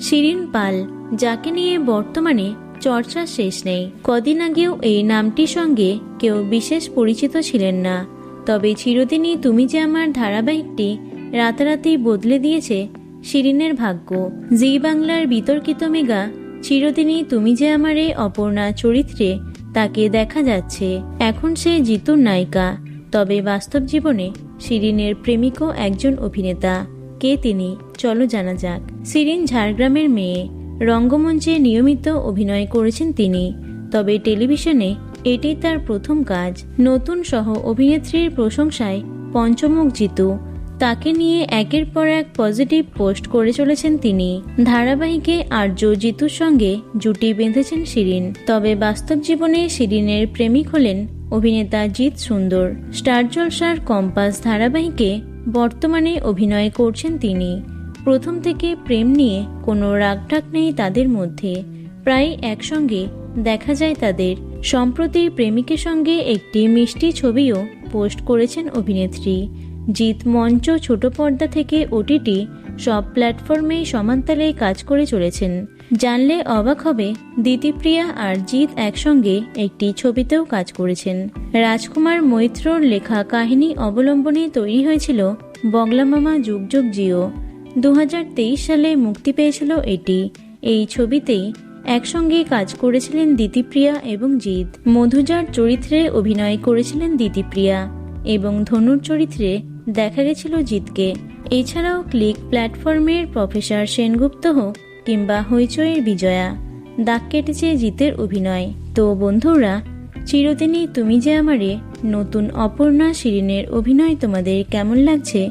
শিরিন পাল, যাকে নিয়ে বর্তমানে চর্চা শেষ নেই। কদিন আগেও এই নামটির সঙ্গে কেউ বিশেষ পরিচিত ছিলেন না। তবে চিরদিনই তুমি যে আমার ধারাবাহিকটি রাতারাতি বদলে দিয়েছে, শিরিনের ভাগ্য। জি বাংলার বিতর্কিত মেগা, চিরদিনই তুমি যে আমার এই অপর্ণা চরিত্রে তাকে দেখা যাচ্ছে। এখন সে জিতুর নায়িকা। তবে বাস্তব জীবনে শিরিনের প্রেমিকও একজন অভিনেতা। কে তিনি? চলো জানা যাক। শিরিন ঝাড়গ্রামের মেয়ে রঙ্গমঞ্চে নিয়মিত অভিনয় করেছেন তিনি। তবে টেলিভিশনে এটি তার প্রথম কাজ। নতুন সহ অভিনেত্রীর প্রশংসায় পঞ্চমুখ জিতু। তাকে নিয়ে একের পর এক পজিটিভ পোস্ট করে চলেছেন তিনি। ধারাবাহিকে আর্য জিতুর সঙ্গে জুটি বেঁধেছেন শিরিন। তবে বাস্তব জীবনে শিরিনের প্রেমিক হলেন অভিনেতা জিৎ সুন্দর। স্টার জলসার কম্পাস ধারাবাহিকে বর্তমানে অভিনয় করছেন তিনি। প্রথম থেকে প্রেম নিয়ে কোনো রাগঢাক নেই তাদের মধ্যে। প্রায় একসঙ্গে দেখা যায় তাদের। সম্প্রতি প্রেমিকের সঙ্গে একটি মিষ্টি ছবিও পোস্ট করেছেন অভিনেত্রী। জিৎ মঞ্চ ছোট পর্দা থেকে ওটিটি সব প্ল্যাটফর্মেই সমান্তালে কাজ করে চলেছেন। জানলে অবাক হবে, দিতিপ্রিয়া আর জিৎ একসঙ্গে একটি ছবিতেও কাজ করেছেন। রাজকুমার মৈত্রর লেখা কাহিনী অবলম্বনে তৈরি হয়েছিল বগলা মামা যুগ যুগ জিও। দু হাজার তেইশ সালে মুক্তি পেয়েছিল এটি। এই ছবিতেই একসঙ্গে কাজ করেছিলেন দিতিপ্রিয়া এবং জিৎ। মধুজার চরিত্রে অভিনয় করেছিলেন দিতিপ্রিয়া এবং ধনুর চরিত্রে দেখা গেছিল জিতকে এছাড়াও ক্লিক প্ল্যাটফর্মের প্রফেসর সেনগুপ্ত হোক কিংবা হইচইয়ের বিজয়া। দাগ কেটেছে জিতের অভিনয়। তো বন্ধুরা, চিরদিনই তুমি যে আমারে নতুন অপর্ণা শিরিনের অভিনয় তোমাদের কেমন লাগছে